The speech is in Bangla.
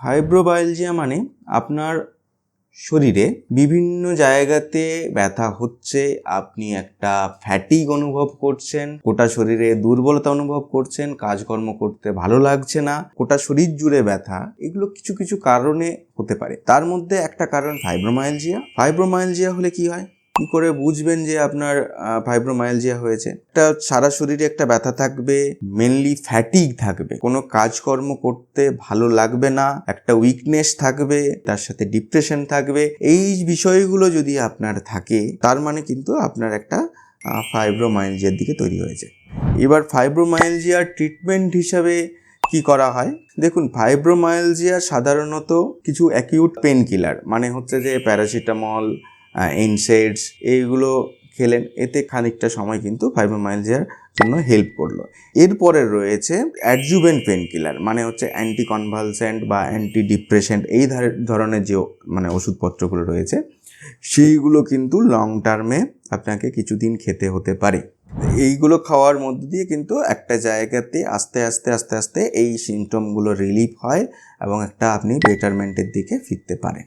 ফাইব্রোবায়ালজিয়া মানে আপনার শরীরে বিভিন্ন জায়গাতে ব্যথা হচ্ছে, আপনি একটা ফ্যাটিক অনুভব করছেন, গোটা শরীরে দুর্বলতা অনুভব করছেন, কাজকর্ম করতে ভালো লাগছে না, গোটা শরীর জুড়ে ব্যথা, এগুলো কিছু কিছু কারণে হতে পারে। তার মধ্যে একটা কারণ ফাইব্রোমায়ালজিয়া ফাইব্রোমায়ালজিয়া হলে কি হয়? কি করে বুঝবেন যে আপনার ফাইব্রোমায়ালজিয়া হয়েছে? একটা সারা শরীরে একটা ব্যথা থাকবে মেনলি ফ্যাটিক থাকবে। কোনো কাজকর্ম করতে ভালো লাগবে না, একটা উইকনেস থাকবে, তার সাথে ডিপ্রেশন থাকবে। এই বিষয়গুলো যদি আপনার থাকে, তার মানে কিন্তু আপনার একটা ফাইব্রোমায়ালজিয়ার দিকে তৈরি হয়েছে। এবার ফাইব্রোমায়ালজিয়ার ট্রিটমেন্ট হিসাবে কি করা হয়? দেখুন ফাইব্রোমায়ালজিয়া সাধারণত কিছু অ্যাকিউট পেন কিলার মানে হচ্ছে যে প্যারাসিটামল এনসেডস এইগুলো খেলেন। এতে খানিকটা সময় কিন্তু ফাইব্রোমায়ালজিয়ার জন্য হেল্প করল। এরপরে রয়েছে অ্যাডজুভেন্ট পেন কিলার মানে হচ্ছে অ্যান্টি কনভালসেন্ট বা অ্যান্টি ডিপ্রেশেন্ট এই ধারে- ধরনের যে মানে ওষুধপত্রগুলো রয়েছে, সেইগুলো কিন্তু লং টার্মে আপনাকে কিছুদিন খেতে হতে পারে। এইগুলো খাওয়ার মধ্য দিয়ে কিন্তু একটা জায়গাতে আস্তে আস্তে আস্তে আস্তে এই সিমটমগুলো রিলিফ হয় এবং একটা আপনি বেটারমেন্টের দিকে ফিরতে পারেন।